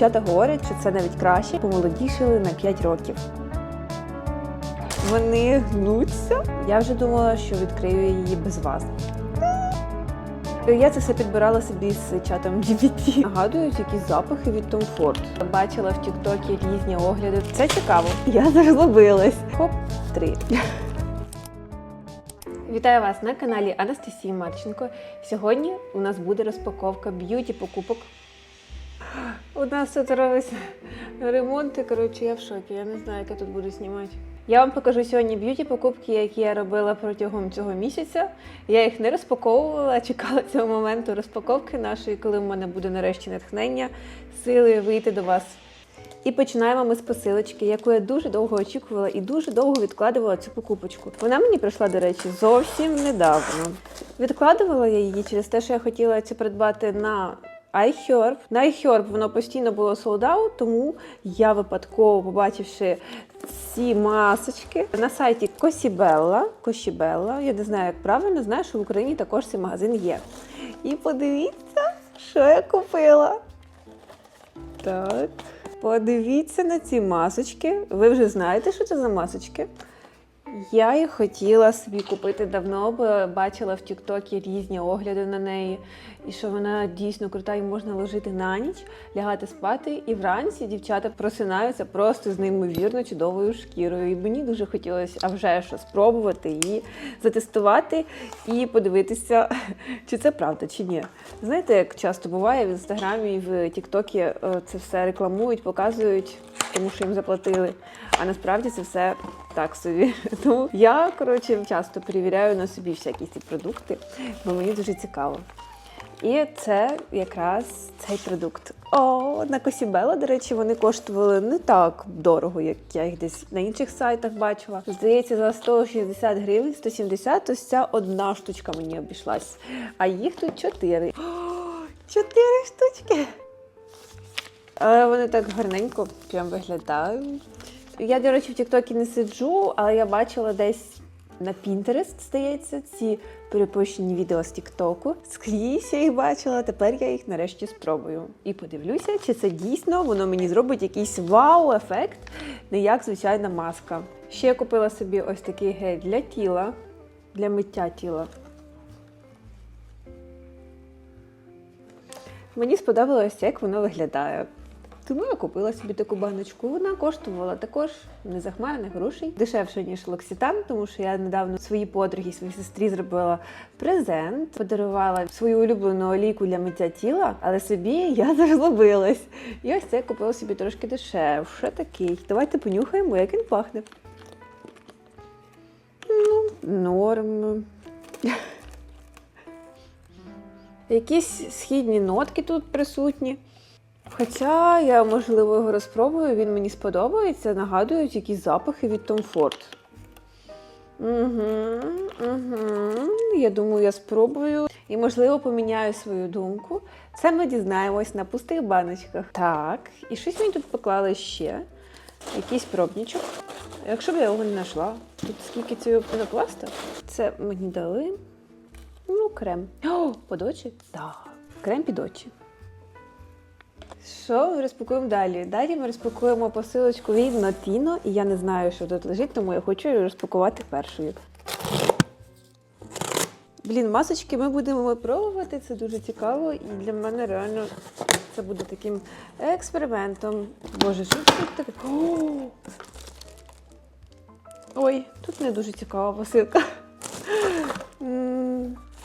Дівчата говорять, що це навіть краще, помолодішили на 5 років. Вони гнуться. Я вже думала, що відкрию її без вас. Я це все підбирала собі з чатом GPT. Нагадують якісь запахи від Tom Ford. Бачила в Тіктокі різні огляди. Це цікаво. Я зажлобилась. Хоп, три. Вітаю вас на каналі Анастасії Марченко. Сьогодні у нас буде розпаковка б'юті покупок. У нас тут робиться ремонт, і коротше, я в шокі. Я не знаю, як я тут буду знімати. Я вам покажу сьогодні б'юті покупки, які я робила протягом цього місяця. Я їх не розпаковувала, чекала цього моменту розпаковки нашої, коли в мене буде нарешті натхнення, сили вийти до вас. І починаємо ми з посилочки, яку я дуже довго очікувала і дуже довго відкладувала цю покупочку. Вона мені прийшла, до речі, зовсім недавно. Відкладувала я її через те, що я хотіла це придбати на iHerb. На iHerb воно постійно було out, тому я випадково, побачивши ці масочки на сайті Косібелла, Косібелла, я не знаю, як правильно, знаю, що в Україні також цей магазин є. І подивіться, що я купила. Так. Подивіться на ці масочки. Ви вже знаєте, що це за масочки? Я їх хотіла собі купити давно, бо бачила в Тіктокі різні огляди на неї, і що вона дійсно крута і можна ложити на ніч, лягати спати. І вранці дівчата просинаються просто з неймовірно чудовою шкірою. І мені дуже хотілося а вже що спробувати її затестувати і подивитися, чи це правда, чи ні. Знаєте, як часто буває в інстаграмі і в Тіктокі е, це все рекламують, показують, тому що їм заплатили. А насправді це все так собі. Тому я коротше часто перевіряю на собі всякі ці продукти, бо мені дуже цікаво. І це якраз цей продукт. О, на Косібела, до речі, вони коштували не так дорого, як я їх десь на інших сайтах бачила. Здається, за 160 гривень, 170, ось ця одна штучка мені обійшлась. А їх тут чотири. Чотири штучки. Але вони так гарненько прям виглядають. Я, до речі, в Тіктокі не сиджу, але я бачила десь на Pinterest, здається, ці перепущені відео з Тіктоку. Скрізь я їх бачила, тепер я їх нарешті спробую. І подивлюся, чи це дійсно воно мені зробить якийсь вау-ефект, не як звичайна маска. Ще я купила собі ось такий гель для тіла, для миття тіла. Мені сподобалось, як воно виглядає. Тому я купила собі таку баночку. Вона коштувала також незахмарних грошей, дешевше, ніж Локсітан, тому що я недавно своїй подругі, своїй сестрі зробила презент, подарувала свою улюблену олійку для миття тіла, але собі я зажлобилась. І ось це я купила собі трошки дешевше такий. Давайте понюхаємо, як він пахне. Ну, норм. Якісь східні нотки тут присутні. Хоча я, можливо, його розпробую, він мені сподобається, нагадують якісь запахи від Tom Ford. Угу, угу. Я думаю, я спробую і, можливо, поміняю свою думку. Це ми дізнаємось на пустих баночках. Так, і щось мені тут поклали ще. Якийсь пробничок. Якщо б я його не знайшла, тут скільки цього пінопласта? Це мені дали. Ну, крем. О, під очі? Так. Крем під очі. Що ми розпакуємо далі? Далі ми розпакуємо посилочку від Notino, і я не знаю, що тут лежить, тому я хочу її розпакувати першою. Блін, масочки ми будемо випробувати, це дуже цікаво, і для мене реально це буде таким експериментом. Боже, що тут таке? Ой, тут не дуже цікава посилка.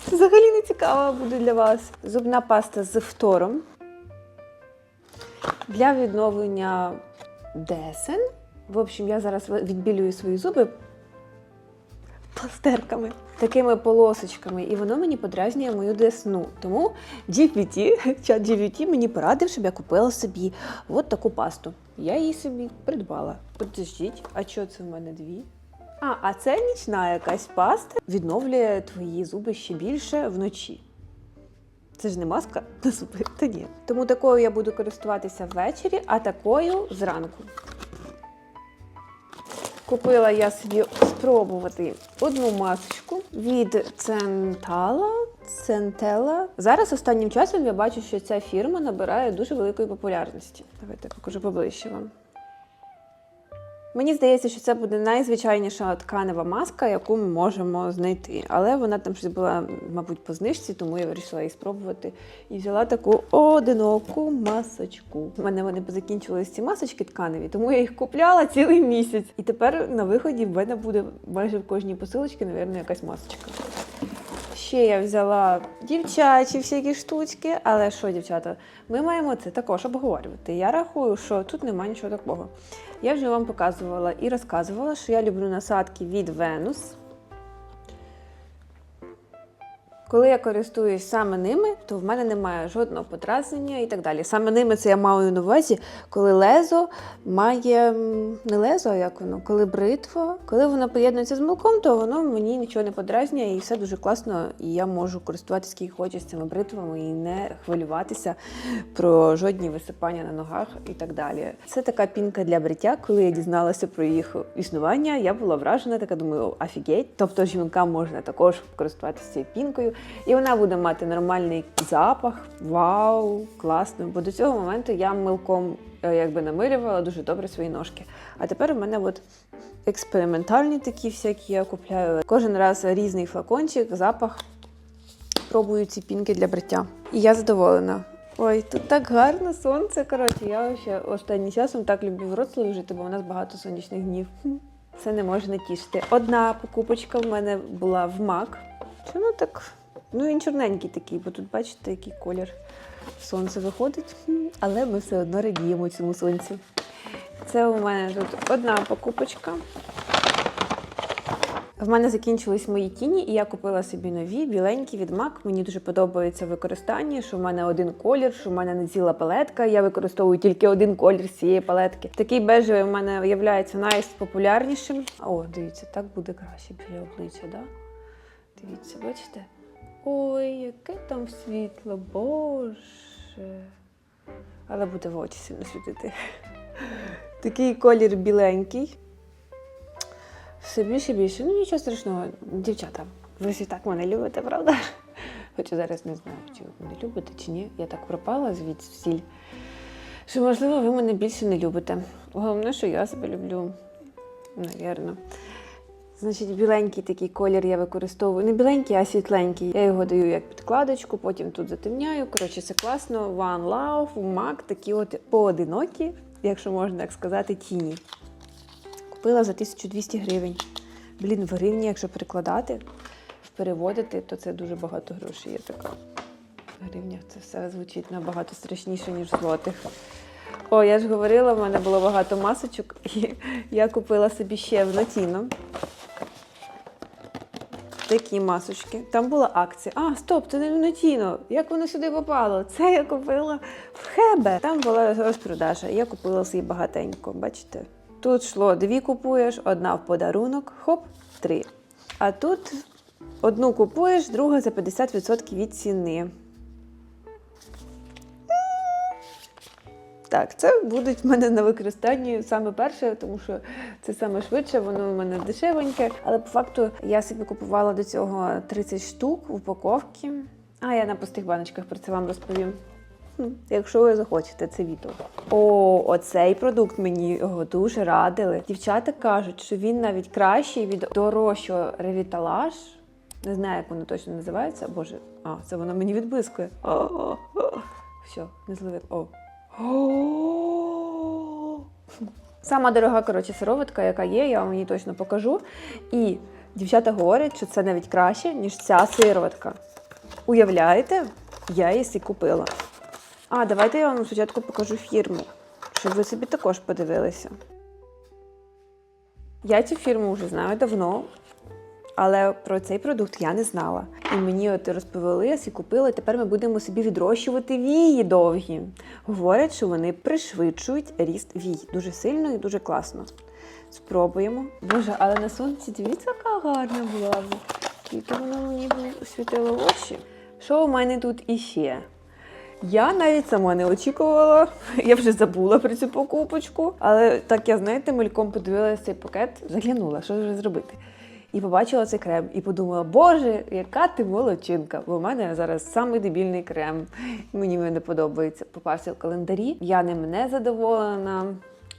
Взагалі не цікава буде для вас. Зубна паста з фтором для відновлення десен. В общем, я зараз відбілюю свої зуби пластерками, такими полосочками, і воно мені подразнює мою десну. Тому GPT, чат GPT мені порадив, щоб я купила собі от таку пасту. Я її собі придбала. Подождіть, а що це в мене дві? А, а це нічна якась паста відновлює твої зуби ще більше вночі. Це ж не маска на зуби, та ні. Тому такою я буду користуватися ввечері, а такою зранку. Купила я собі спробувати одну масочку від Центала. Centella. Зараз останнім часом я бачу, що ця фірма набирає дуже великої популярності. Давайте покажу поближче вам. Мені здається, що це буде найзвичайніша тканева маска, яку ми можемо знайти. Але вона там щось була, мабуть, по знижці, тому я вирішила її спробувати. І взяла таку одиноку масочку. У мене вони позакінчувалися ці масочки тканеві, тому я їх купляла цілий місяць. І тепер на виході в мене буде майже в кожній посилочці, мабуть, якась масочка. Ще я взяла дівчачі всякі штучки, але що, дівчата, ми маємо це також обговорювати. Я рахую, що тут немає нічого такого. Я вже вам показувала і розказувала, що я люблю насадки від Venus. Коли я користуюсь саме ними, то в мене немає жодного подразнення і так далі. Саме ними це я маю на увазі, коли лезо має не лезо, а як воно, коли бритва, коли вона поєднується з мілком, то воно мені нічого не подразнює і все дуже класно. І я можу користуватися скільки хочу з цими бритвами і не хвилюватися про жодні висипання на ногах і так далі. Це така пінка для бриття. Коли я дізналася про їх існування, я була вражена, така думаю, офігеть. Тобто жінкам можна також користуватися цією пінкою, і вона буде мати нормальний запах. Вау, класно! Бо до цього моменту я милком е, якби намилювала дуже добре свої ножки. А тепер у мене от експериментальні такі всякі я купляю. Кожен раз різний флакончик, запах. Пробую ці пінки для бриття. І я задоволена. Ой, тут так гарно сонце. Коротше, я ще останнім часом так люблю Вроцлаві жити, бо у нас багато сонячних днів. Це не може не тішити. Одна покупочка в мене була в МАК. Чи ну так, ну він чорненький такий, бо тут бачите, який колір сонце виходить. Але ми все одно радіємо цьому сонцю. Це у мене тут одна покупочка. В мене закінчились мої тіні, і я купила собі нові, біленькі від MAC. Мені дуже подобається використання, що в мене один колір, що в мене не ціла палетка. Я використовую тільки один колір з цієї палетки. Такий бежевий в мене є найпопулярнішим. О, дивіться, так буде краще біля обличчя, да? Дивіться, бачите? Ой, яке там світло, боже. Але буде в очі сильно світити. Такий колір біленький. Все більше і більше. Ну нічого страшного, дівчата. Ви ж так мене любите, правда? Хоча зараз не знаю, чи ви мене любите, чи ні. Я так пропала звідсіль, що, можливо, ви мене більше не любите. Головне, що я себе люблю, навірно. Значить, біленький такий колір я використовую. Не біленький, а світленький. Я його даю як підкладочку, потім тут затемняю. Коротше, це класно. One Love, MAC, такі от поодинокі, якщо можна так сказати, тіні. Купила за 1200 гривень. Блін, в гривні, якщо перекладати, переводити, то це дуже багато грошей є така. В гривнях це все звучить набагато страшніше, ніж злотих. О, я ж говорила, в мене було багато масочок, і я купила собі ще в Нотіно. Такі масочки. Там була акція. А, стоп, це не в Як воно сюди попало? Це я купила в Хебе. Там була розпродажа. Я купила собі багатенько. Бачите? Тут йшло дві купуєш, одна в подарунок, хоп, три. А тут одну купуєш, друга за 50% від ціни. Так, це будуть в мене на використанні саме перше, тому що це саме швидше, воно в мене дешевеньке. Але по факту я собі купувала до цього 30 штук упаковки. А я на пустих баночках про це вам розповім. Якщо ви захочете це відео. О, оцей продукт мені його дуже радили. Дівчата кажуть, що він навіть кращий від дорожчого ревіталаж. Не знаю, як воно точно називається. Боже, а, це воно мені відблискує. О, о, о. Все, не зливи. О. Сама дорога, коротше, сироватка, яка є, я вам її точно покажу. І дівчата говорять, що це навіть краще, ніж ця сироватка. Уявляєте? Я її сі купила. А, давайте я вам спочатку покажу фірму, щоб ви собі також подивилися. Я цю фірму вже знаю давно, але про цей продукт я не знала. І мені от розповіли, я сі купила, і тепер ми будемо собі відрощувати вії довгі. Говорять, що вони пришвидшують ріст вій дуже сильно і дуже класно. Спробуємо. Боже, але на сонці дивіться, яка гарна була. Тільки вона мені світило в очі. Що у мене тут іще? Я навіть сама не очікувала, я вже забула про цю покупочку. Але так я, знаєте, мельком подивилася цей пакет, заглянула, що ж зробити. І побачила цей крем, і подумала, боже, яка ти молодчинка! Бо в мене зараз самий дебільний крем. Мені не подобається. Попався в календарі. Я ним не задоволена.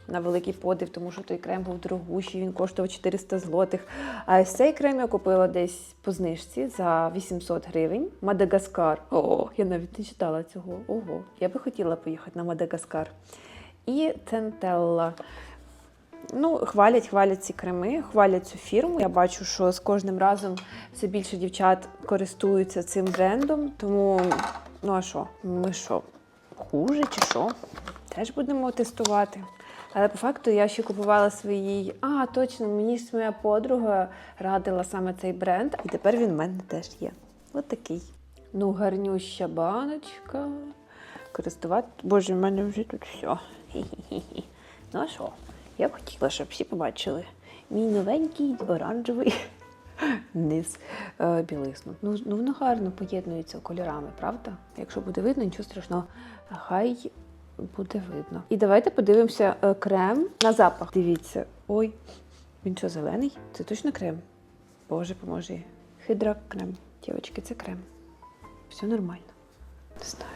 На великий подив, тому що той крем був дорогущий, він коштував 400 злотих. А цей крем я купила десь по знижці за 800 гривень. Мадагаскар. О, я навіть не читала цього. Ого, я би хотіла поїхати на Мадагаскар. І Центелла. Ну, хвалять, хвалять ці креми, хвалять цю фірму. Я бачу, що з кожним разом все більше дівчат користуються цим брендом. Тому, ну а що? Ми що? Хуже чи що? Теж будемо тестувати. Але по факту я ще купувала своїй. А, точно, мені ж моя подруга радила саме цей бренд, і тепер він в мене теж є. От такий. Ну, гарнюща баночка. Користувати. Боже, в мене вже тут все. Хі-хі-хі. Ну а що? Я б хотіла, щоб всі побачили мій новенький оранжевий низ е, білизну. Ну, ну воно гарно поєднується кольорами, правда? Якщо буде видно, нічого страшного. Хай буде видно. І давайте подивимося е, крем на запах. Дивіться, ой, він що, зелений? Це точно крем? Боже, поможи. Хидра крем. Дівчатки, це крем. Все нормально. Не знаю.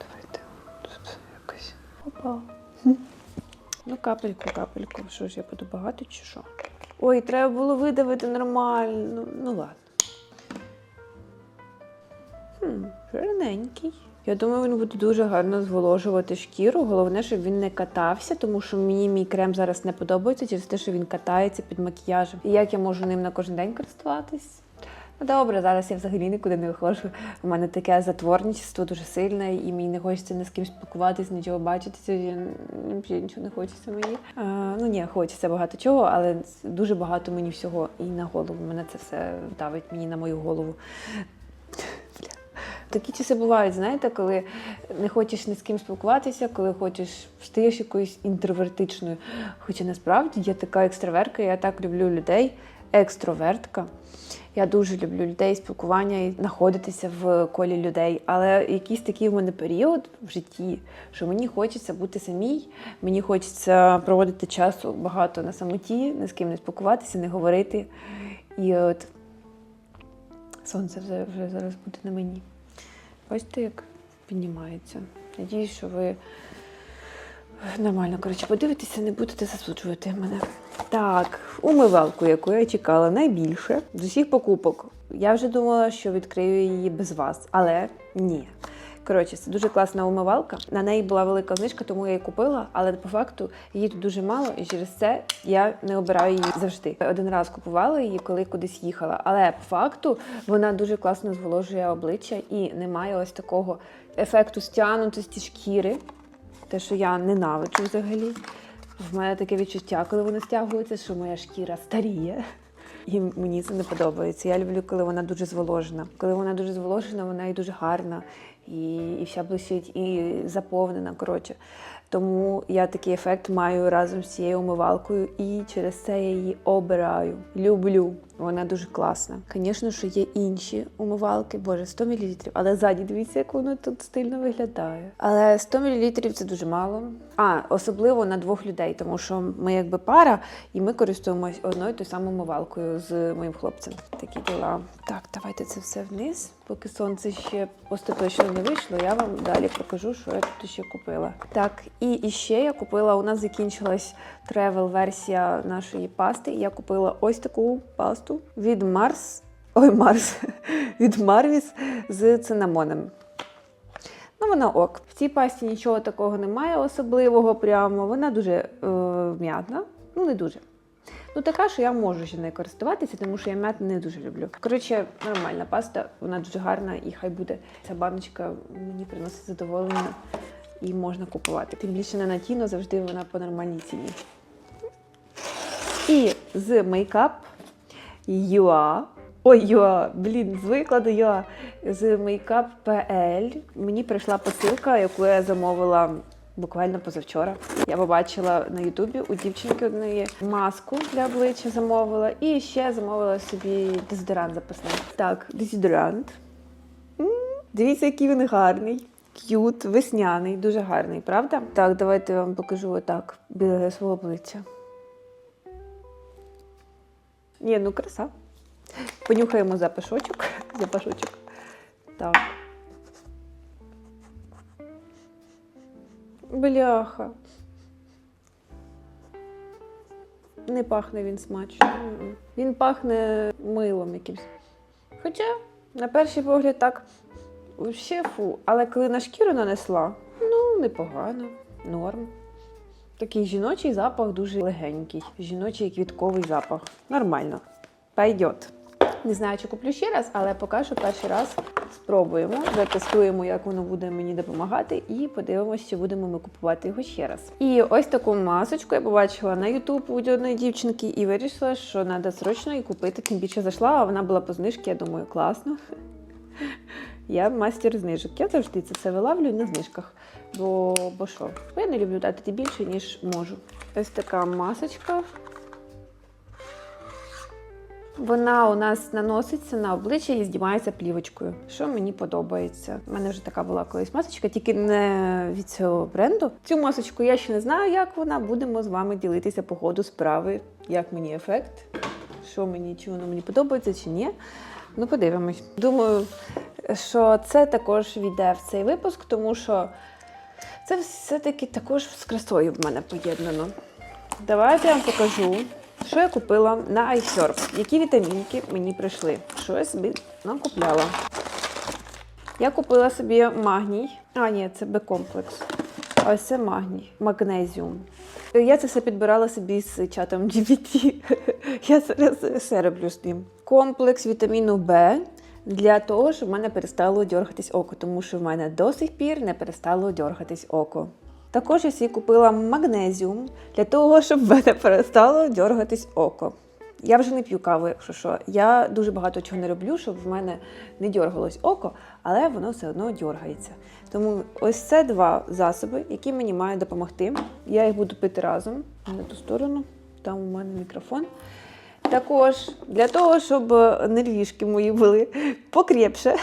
Давайте тут якось. Опа. Ну, капельку, капельку. Що ж, я буду багато чи що? Ой, треба було видавити нормально. Ну ладно. Хм, жирненький. Я думаю, він буде дуже гарно зволожувати шкіру. Головне, щоб він не катався, тому що мені мій крем зараз не подобається через те, що він катається під макіяжем. І як я можу ним на кожен день користуватись? Ну добре, зараз я взагалі нікуди не виходжу. У мене таке затворничество дуже сильне, і мені не хочеться ні з ким спілкуватись, нічого бачитися. Я нічого не хочеться мені. А, ну ні, хочеться багато чого, але дуже багато мені всього і на голову. Мене це все давить мені на мою голову. Такі часи бувають, знаєте, коли не хочеш ні з ким спілкуватися, коли хочеш стаєш якоюсь інтровертичною. Хоча насправді я така екстраверка, я так люблю людей, екстровертка. Я дуже люблю людей, спілкування і знаходитися в колі людей. Але якийсь такий в мене період в житті, що мені хочеться бути самій, мені хочеться проводити часу багато на самоті, ні з ким не спілкуватися, не говорити. І от сонце вже, вже зараз буде на мені. Бачите, як піднімається. Надіюсь, що ви нормально коротше, подивитеся, не будете засуджувати мене. Так, умивалку, яку я чекала найбільше з усіх покупок. Я вже думала, що відкрию її без вас, але ні. Коротше, це дуже класна умивалка. На неї була велика знижка, тому я її купила, але по факту її тут дуже мало, і через це я не обираю її завжди. Один раз купувала її, коли кудись їхала. Але по факту вона дуже класно зволожує обличчя і немає ось такого ефекту стягнутості шкіри. Те, що я ненавиджу взагалі. В мене таке відчуття, коли вона стягується, що моя шкіра старіє. І мені це не подобається. Я люблю, коли вона дуже зволожена. Коли вона дуже зволожена, вона і дуже гарна, і, і вся блищить, і заповнена. Коротше. Тому я такий ефект маю разом з цією умивалкою, і через це я її обираю. Люблю. Вона дуже класна. Звісно, що є інші умивалки, боже, 100 мл. Але ззаді дивіться, як воно тут стильно виглядає. Але 100 мл це дуже мало. А, особливо на двох людей, тому що ми якби пара, і ми користуємось одною тою самою умивалкою з моїм хлопцем. Такі діла. Так, давайте це все вниз. Поки сонце ще остаточно не вийшло, я вам далі покажу, що я тут ще купила. Так, і, ще я купила. У нас закінчилась тревел-версія нашої пасти. Я купила ось таку пасту від Марс. Ой, Марс, від Марвіс з цинамоном. Ну, вона ок. В цій пасті нічого такого немає особливого прямо. Вона дуже е, м'ятна. Ну, не дуже. Ну, така, що я можу ще нею користуватися, тому що я м'ят не дуже люблю. Коротше, нормальна паста, вона дуже гарна і хай буде. Ця баночка мені приносить задоволення і можна купувати. Тим більше не на тіно, завжди вона по нормальній ціні. І з мейкап Юа. Ой, Юа, блін, з викладу Юа з Makeup PL мені прийшла посилка, яку я замовила буквально позавчора. Я побачила на Ютубі у дівчинки одної маску для обличчя замовила і ще замовила собі дезодорант запасний. Так, дезодорант. М, Дивіться, який він гарний. К'ют, весняний, дуже гарний, правда? Так, давайте я вам покажу отак біля свого обличчя. Ні, ну краса. Понюхаємо запашочок. Запашочок. Так. Бляха. Не пахне він смачно. Він пахне милом якимось. Хоча, на перший погляд, так ще фу. Але коли на шкіру нанесла, ну, непогано, норм. Такий жіночий запах дуже легенький. Жіночий квітковий запах. Нормально. Пойдет. Не знаю, чи куплю ще раз, але поки що перший раз спробуємо, затестуємо, як воно буде мені допомагати, і подивимося, чи будемо ми купувати його ще раз. І ось таку масочку я побачила на YouTube у одної дівчинки і вирішила, що треба срочно її купити. Тим більше зайшла, а вона була по знижці, я думаю, класно. Я мастер знижок. Я завжди це все вилавлюю на знижках. Бо, бо що? Я не люблю дати більше, ніж можу. Ось така масочка. Вона у нас наноситься на обличчя і здіймається плівочкою, що мені подобається. У мене вже така була колись масочка, тільки не від цього бренду. Цю масочку я ще не знаю, як вона. Будемо з вами ділитися по ходу справи, як мені ефект, що мені, чи воно мені подобається, чи ні. Ну, подивимось. Думаю, що це також війде в цей випуск, тому що це все-таки також з красою в мене поєднано. Давайте я вам покажу, що я купила на iSurf, які вітамінки мені прийшли. Що я собі накупляла. Я купила собі магній. А, ні, це Б-комплекс. Ось це магній, магнезіум. Я це все підбирала собі з чатом GPT. Я зараз все роблю з ним. Комплекс вітаміну Б для того, щоб в мене перестало дергатись око, тому що в мене до сих пір не перестало дергатись око. Також я собі купила магнезіум для того, щоб в мене перестало дергатись око. Я вже не п'ю каву, якщо що. Я дуже багато чого не роблю, щоб в мене не дергалось око, але воно все одно дергається. Тому ось це два засоби, які мені мають допомогти. Я їх буду пити разом на ту сторону. Там у мене мікрофон. Також для того, щоб нервішки мої були покрепше,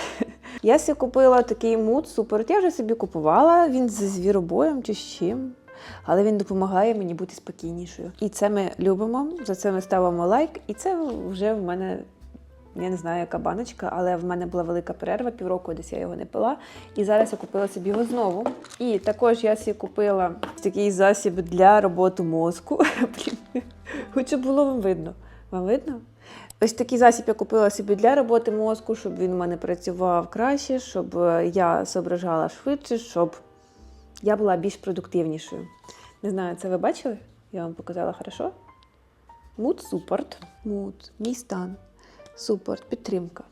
я собі купила такий муд супер. Я вже собі купувала, він зі звіробоєм чи з чим. Але він допомагає мені бути спокійнішою. І це ми любимо, за це ми ставимо лайк. І це вже в мене, я не знаю, яка баночка, але в мене була велика перерва, півроку десь я його не пила. І зараз я купила собі його знову. І також я собі купила такий засіб для роботи мозку. Блін, Хоча було вам видно. Вам видно? Ось такий засіб я купила собі для роботи мозку, щоб він у мене працював краще, щоб е, я зображала швидше, щоб я була більш продуктивнішою. Не знаю, це ви бачили? Я вам показала хорошо. Mood Support. Mood. Мій стан. Support. Підтримка.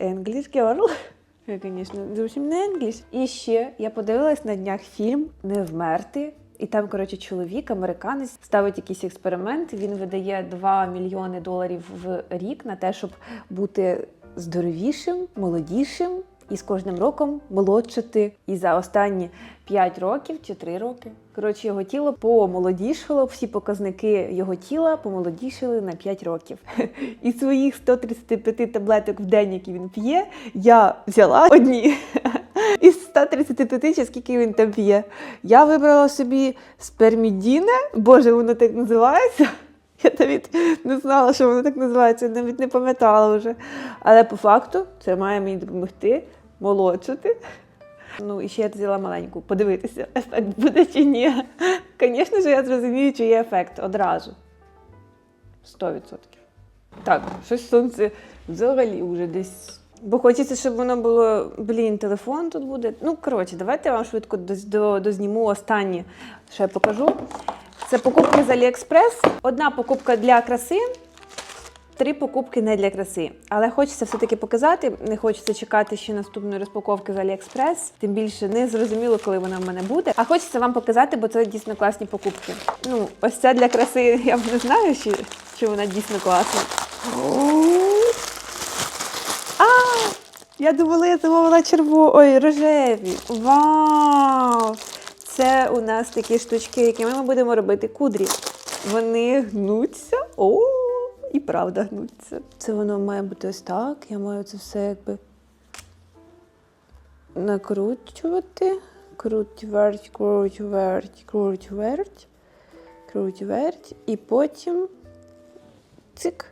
English Girl. Я, звісно, зовсім не English. І ще я подивилась на днях фільм Не вмерти. І там, коротше, чоловік, американець, ставить якийсь експеримент. Він видає 2 мільйони доларів в рік на те, щоб бути здоровішим, молодішим і з кожним роком молодшати. І за останні 5 років чи 3 роки. Коротше, його тіло помолодішало, всі показники його тіла помолодішали на 5 років. І своїх 135 таблеток в день, які він п'є, я взяла одні. Із 135 чи скільки він там п'є. Я вибрала собі спермідіне, боже, воно так називається. Я навіть не знала, що воно так називається, навіть не пам'ятала вже. Але по факту це має мені допомогти молодшати. Ну, і ще я взяла маленьку, подивитися, ефект буде чи ні. Звісно ж, я зрозумію, чи є ефект одразу. 100%. Так, щось сонце взагалі вже десь. Бо хочеться, щоб воно було. Блін, телефон тут буде. Ну, коротше, давайте я вам швидко дозніму останні, що я покажу. Це покупки з Аліекспрес. Одна покупка для краси, три покупки не для краси. Але хочеться все-таки показати. Не хочеться чекати ще наступної розпаковки з Аліекспрес. Тим більше не зрозуміло, коли вона в мене буде. А хочеться вам показати, бо це дійсно класні покупки. Ну, ось це для краси. Я не знаю, чи, чи вона дійсно класна. Я думала, я замовила черво... Ой, рожеві. Вау! Це у нас такі штучки, якими ми будемо робити кудрі. Вони гнуться. О, і правда гнуться. Це воно має бути ось так. Я маю це все якби накручувати. Круть, верть, круть, верть, круть, верть, круть, верть. І потім цик.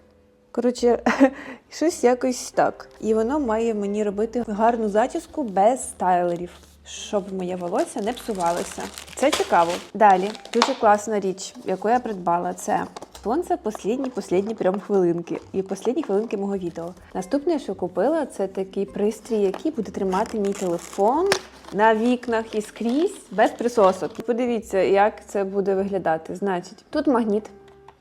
Коротше, щось якось так. І воно має мені робити гарну зачіску без стайлерів, щоб моє волосся не псувалося. Це цікаво. Далі дуже класна річ, яку я придбала, це Сонце послідні, послідні прям хвилинки. І послідні хвилинки мого відео. Наступне, що купила, це такий пристрій, який буде тримати мій телефон на вікнах і скрізь без присосок. Подивіться, як це буде виглядати. Значить, тут магніт,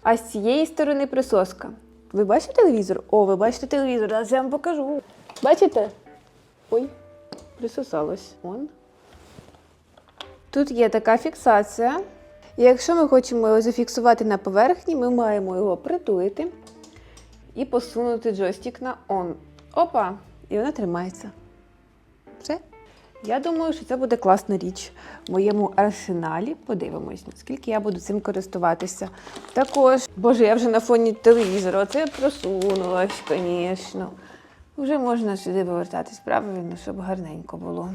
а з цієї сторони присоска. Ви бачите телевізор? О, ви бачите телевізор, зараз я вам покажу. Бачите? Ой, присосалось. Он. Тут є така фіксація. І якщо ми хочемо його зафіксувати на поверхні, ми маємо його притулити і посунути джойстик на on. Опа! І вона тримається. Я думаю, що це буде класна річ в моєму арсеналі. Подивимось, наскільки я буду цим користуватися. Також, боже, я вже на фоні телевізора. Оце я просунулась, звісно. Вже можна сюди повертатись правильно, щоб гарненько було.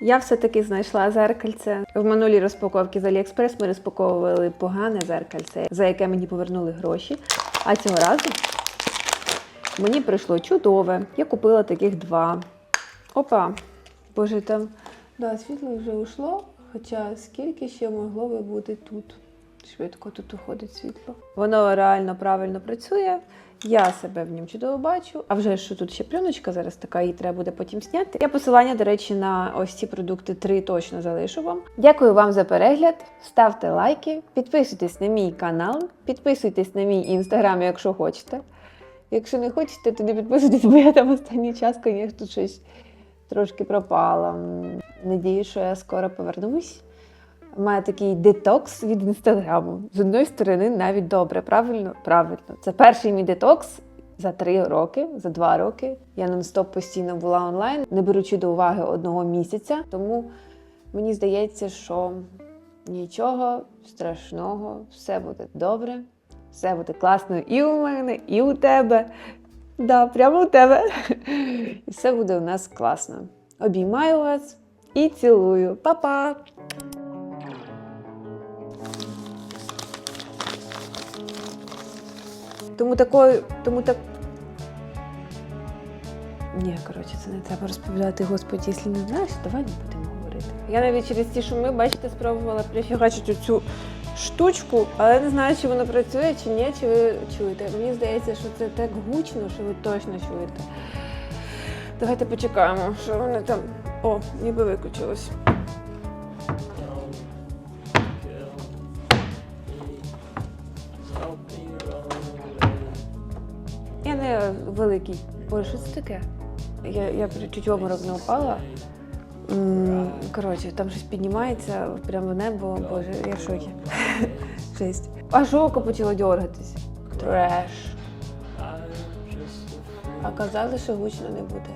Я все-таки знайшла зеркальце. В минулій розпаковці з Aliexpress ми розпаковували погане зеркальце, за яке мені повернули гроші. А цього разу мені прийшло чудове. Я купила таких два. Опа! Боже, там да, світло вже ушло, хоча скільки ще могло би бути тут. Швидко тут уходить світло. Воно реально правильно працює. Я себе в ньому чудово бачу. А вже що тут ще пленочка зараз така, її треба буде потім зняти. Я посилання, до речі, на ось ці продукти три точно залишу вам. Дякую вам за перегляд. Ставте лайки, підписуйтесь на мій канал, підписуйтесь на мій інстаграм, якщо хочете. Якщо не хочете, то не підписуйтесь, бо я там останній час, звісно, щось трошки пропала. Надію, що я скоро повернусь. Має такий детокс від інстаграму. З одної сторони, навіть добре, правильно? Правильно. Це перший мій детокс за три роки, за два роки. Я нон-стоп постійно була онлайн, не беручи до уваги одного місяця. Тому мені здається, що нічого страшного, все буде добре, все буде класно і у мене, і у тебе. Да, прямо у тебе. І все буде у нас класно. Обіймаю вас і цілую. Па-па! Тому такою, тому так. Ні, коротше, це не треба розповідати, господі, якщо не знаєш, давай не будемо говорити. Я навіть через ті шуми, бачите, спробувала прифігачити цю штучку, але не знаю, чи воно працює, чи ні, чи ви чуєте. Мені здається, що це так гучно, що ви точно чуєте. Давайте почекаємо, що вони там. О, ніби виключилось. Я не великий. Боже, що це таке? Я, я чуть обморок не упала. Коротше, там щось піднімається прямо в небо. Боже, я в шокі. Жесть. Аж око почало дергатись. Треш. А казали, що гучно не буде.